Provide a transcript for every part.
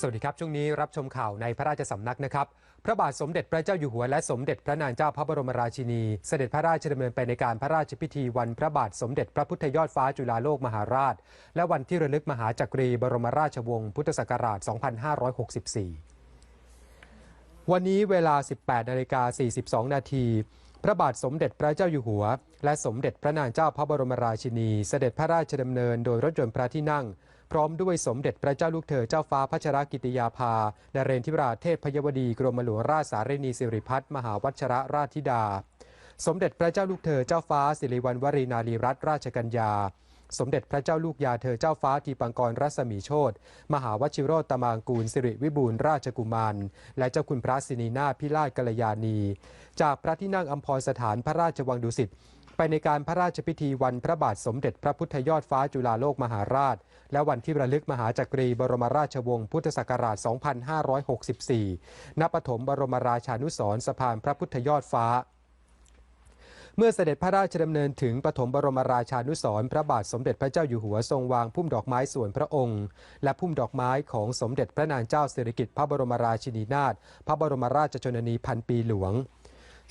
สวัสดีครับ ช่วงนี้รับชมข่าวในพระราชสำนักนะครับ พระบาทสมเด็จพระเจ้าอยู่หัวและสมเด็จพระนางเจ้าพระบรมราชินี เสด็จพระราชดำเนินไปในการพระราชพิธีวันพระบาทสมเด็จพระพุทธยอดฟ้าจุฬาโลกมหาราช และวันที่ระลึกมหาจักรีบรมราชวงศ์พุทธศักราช 2564 วันนี้เวลา 18นาฬิกา42 นาที ระบาทสมเด็จพระเจ้าอยู่หัว และสมเด็จพระนางเจ้าพระบรมราชินี เสด็จพระราชดำเนินโดยรถยนต์พระที่นั่ง พร้อมด้วยสมเด็จพระเจ้าลูกเธอเจ้าฟ้าพัชรกิติยาภานเรนทิราเทพพยวดีกรมหลวงราชสารีนีสิริพัฒน์มหาวัชรราชธิดา สมเด็จพระเจ้าลูกเธอเจ้าฟ้าสิริวัณวรีนารีรัตนราชกัญญา สมเด็จพระเจ้าลูกยาเธอเจ้าฟ้าทีปังกรรัศมีโชตมหาวชิโรตมางกูลสิริวิบูลราชกุมาร และเจ้าคุณพระสินีนาพิราชกัลยาณี จากพระที่นั่งอัมพรสถานพระราชวังดุสิตไปในการพระราชพิธีวันพระบาทสมเด็จพระพุทธยอดฟ้าจุฬาโลกมหาราช และวันที่ระลึกมหาจักรีบรมราชวงศ์พุทธศักราช 2564 ณ ปฐมบรมราชานุสรสะพานพระพุทธยอดฟ้า เมื่อเสด็จพระราชดำเนินถึงปฐมบรมราชานุสรพระบาทสมเด็จพระเจ้าอยู่หัวทรงวางพุ่มดอกไม้ส่วนพระองค์ และพุ่มดอกไม้ของสมเด็จพระนางเจ้าสิริกิติ์พระบรมราชินีนาถพระบรมราชชนนีพันปีหลวง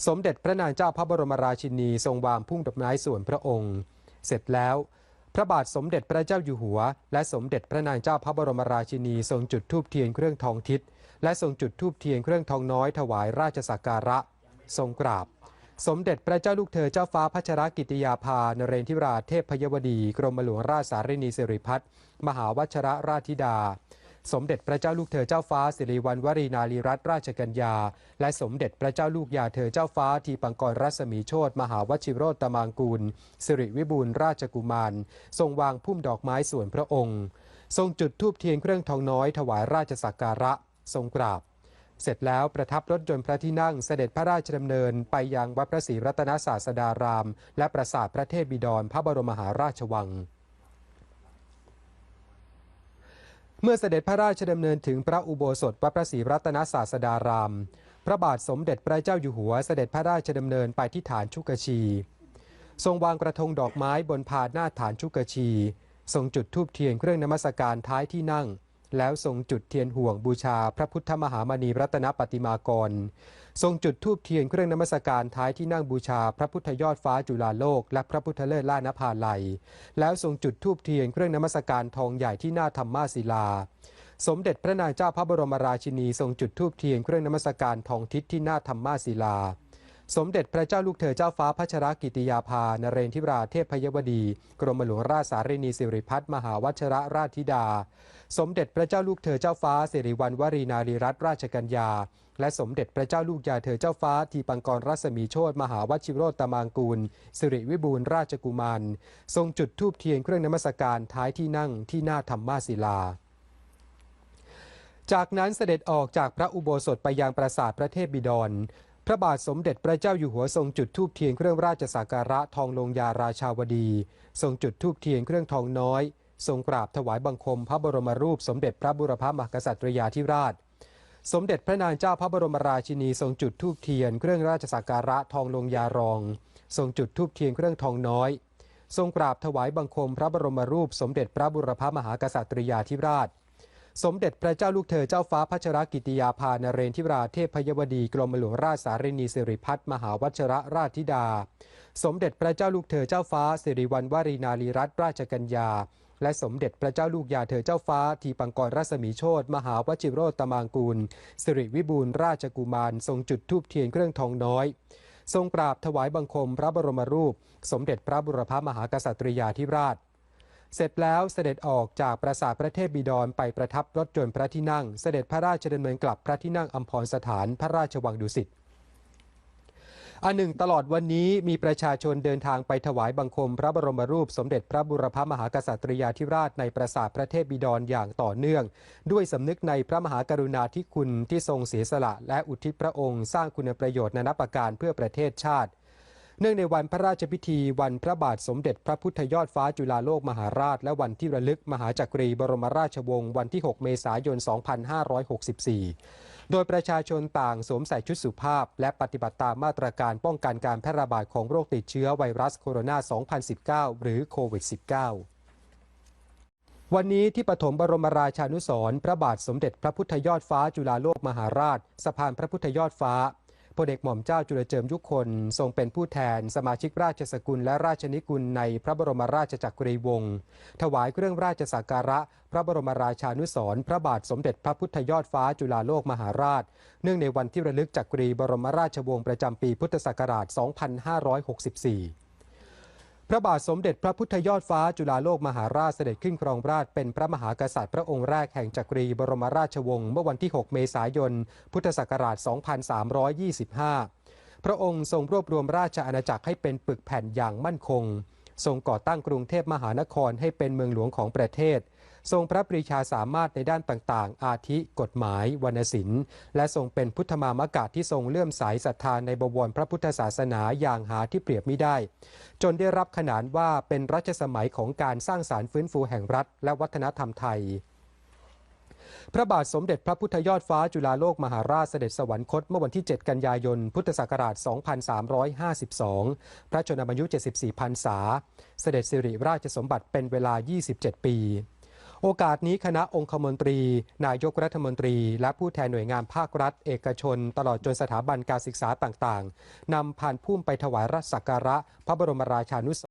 สมเด็จพระนางเจ้าพระบรมราชินีทรงวางพุ่มดอกไม้ส่วนพระองค์ เสร็จแล้วพระบาทสมเด็จพระเจ้าอยู่หัว และสมเด็จพระนางเจ้าพระบรมราชินีทรงจุดธูปเทียนเครื่องทองทิศและทรงจุดธูปเทียนเครื่องทองน้อยถวายราชสักการะ ทรงกราบ สมเด็จพระเจ้าลูกเธอเจ้าฟ้าพัชรกิติยาภานเรนทิราชเทพพยวดี กรมหลวงราชสารีนีสิริพัฒน์มหาวัชรราชธิดา สมเด็จพระเจ้าลูกเธอเจ้าฟ้าสิริวัณวรีนารีรัตนราชกัญญา และสมเด็จพระเจ้าลูกยาเธอเจ้าฟ้าทีปังกรรัศมีโชตมหาวชิโรตตมางกูล สิริวิบูลราชกุมาร ทรงวางพุ่มดอกไม้ส่วนพระองค์ ทรงจุดธูปเทียนเครื่องทองน้อยถวายราชสักการะ ทรงกราบ เสร็จแล้วประทับรถยนต์พระที่นั่งเสด็จพระราชดำเนินไปยังวัดพระศรีรัตนศาสดาราม และปราสาทพระเทพบิดรพระบรมมหาราชวัง เมื่อเสด็จพระราชดำเนินถึงพระอุโบสถวัดพระศรีรัตนศาสดาราม พระบาทสมเด็จพระเจ้าอยู่หัวเสด็จพระราชดำเนินไปที่ฐานชุกชี ทรงวางกระทงดอกไม้บนพานหน้าฐานชุกชี ทรงจุดธูปเทียนเครื่องนมัสการท้ายที่นั่ง แล้วทรงจุดเทียนห่วงบูชาพระพุทธมหามณีรัตนปฏิมากร ทรงจุดธูปเทียนเครื่องนมัสการท้ายที่นั่งบูชาพระพุทธยอดฟ้าจุฬาโลก และพระพุทธเลิศล่านภาลัย แล้วทรงจุดธูปเทียนเครื่องนมัสการทองใหญ่ที่หน้าธรรมาศิลา สมเด็จพระนางเจ้าพระบรมราชินี ทรงจุดธูปเทียนเครื่องนมัสการทองทิศที่หน้าธรรมาศิลา สมเด็จพระเจ้าลูกเธอเจ้าฟ้าพัชรกิติยาภานเรนทิราเทพพยวดี กรมหลวงราชสารีนีสิริพัฒน์มหาวัชรราชธิดา สมเด็จพระเจ้าลูกเธอเจ้าฟ้าสิริวัณวรีนารีรัตนราชกัญญา และสมเด็จพระเจ้าลูกยาเธอเจ้าฟ้าทีปังกรรัศมีโชตมหาวชิโรตมางกูลสิริวิบูลราชกุมารทรงจุดธูปเทียนเครื่องนมัสการท้ายที่นั่งที่หน้าธรรมาศิลาจากนั้นเสด็จออกจากพระอุโบสถไปยังปราสาทพระเทพบิดร พระบาทสมเด็จพระเจ้าอยู่หัวทรงจุดธูปเทียนเครื่องราชสักการะทองลงยาราชาวดี ทรงจุดธูปเทียนเครื่องทองน้อย ทรงกราบถวายบังคมพระบรมรูป สมเด็จพระบุรพมหากษัตริยาธิราช สมเด็จพระนางเจ้าพระบรมราชินีทรงจุดธูปเทียนเครื่องราชสักการะทองลงยารอง ทรงจุดธูปเทียนเครื่องทองน้อย ทรงกราบถวายบังคมพระบรมรูป สมเด็จพระบุรพมหากษัตริยาธิราช สมเด็จพระเจ้าลูกเธอเจ้าฟ้าพัชรกิติยาภานเรนทิราเทพพยวดีกรมหลวงราชสารีนีสิริพัฒน์มหาวัชรราชธิดา สมเด็จพระเจ้าลูกเธอเจ้าฟ้าสิริวัณวารีนารีรัตนราชกัญญา และสมเด็จพระเจ้าลูกยาเธอเจ้าฟ้า ทีปังกรรัศมีโชตมหาวชิโรตมางกูลสิริวิบูลราชกุมาร ทรงจุดธูปเทียนเครื่องทองน้อยทรงกราบถวายบังคมพระบรมรูป สมเด็จพระบุรพมหากษัตริยาธิราช เสร็จแล้วเสด็จออกจากปราสาทพระเทพบิดรไปประทับรถยนต์พระที่นั่ง เสด็จพระราชดำเนินกลับพระที่นั่งอัมพรสถานพระราชวังดุสิตอันหนึ่งตลอดวันนี้มีประชาชนเดินทางไปถวายบังคมพระบรมรูปสมเด็จพระบุรพมหากษัตริยาธิราชในปราสาทพระเทพบิดรอย่างต่อเนื่อง ด้วยสำนึกในพระมหากรุณาธิคุณที่ทรงเสียสละ และอุทิศพระองค์สร้างคุณประโยชน์นานาประการเพื่อประเทศชาติ เนื่องในวันพระราชพิธี วันพระบาทสมเด็จพระพุทธยอดฟ้าจุฬาโลกมหาราช และวันที่ระลึกมหาจักรีบรมราชวงศ์วันที่ 6 เมษายน 2564 โดยประชาชนต่างสวมใส่ชุดสุภาพ และปฏิบัติตามมาตรการป้องกันการแพร่ระบาดของโรคติดเชื้อไวรัสโคโรนา 2019 หรือโควิด -19 วันนี้ที่ปฐมบรมราชานุสรพระบาทสมเด็จพระพุทธยอดฟ้าจุฬาโลกมหาราช สะพานพระพุทธยอดฟ้า พลเอกหม่อมเจ้าจุลเจิมยุคน ทรงเป็นผู้แทน สมาชิกราชสกุลและราชนิกุลในพระบรมราชจักรีวงศ์ถวายเครื่องราชสักการะ พระบรมราชานุสรพระบาทสมเด็จพระพุทธยอดฟ้าจุฬาโลกมหาราช เนื่องในวันที่ระลึกจักรีบรมราชวงศ์ประจำปีพุทธศักราช 2564 พระบาทสมเด็จพระพุทธยอดฟ้าจุฬาโลกมหาราชเสด็จขึ้นครองราชเป็นพระมหากษัตริย์พระองค์แรกแห่งจักรีบรมราชวงศ์เมื่อวันที่ 6 เมษายน พุทธศักราช 2325 พระองค์ทรงรวบรวมราชอาณาจักรให้เป็นปึกแผ่นอย่างมั่นคง ทรงก่อตั้งกรุงเทพมหานครให้เป็นเมืองหลวงของประเทศ ทรงพระปรีชาสามารถในด้านต่างๆ อาทิกฎหมาย วรรณศิลป์ และทรงเป็นพุทธมามกะที่ทรงเลื่อมใสศรัทธาในบวรพระพุทธศาสนาอย่างหาที่เปรียบไม่ได้ จนได้รับขนานว่าเป็นรัชสมัยของการสร้างสารฟื้นฟูแห่งรัฐ และวัฒนธรรมไทยพระบาทสมเด็จพระพุทธยอดฟ้าจุฬาโลกมหาราชเสด็จสวรรคตเมื่อวันที่ 7 กันยายน พุทธศักราช 2352 พระชนมายุ 74พรรษา เสด็จสิริราชสมบัติเป็นเวลา 27 ปี โอกาสนี้คณะองคมนตรี นายกรัฐมนตรี และผู้แทนหน่วยงานภาครัฐ เอกชน ตลอดจนสถาบันการศึกษาต่างๆนำผ่านพุ่มไปถวายรัศกการะ พระบรมราชานุส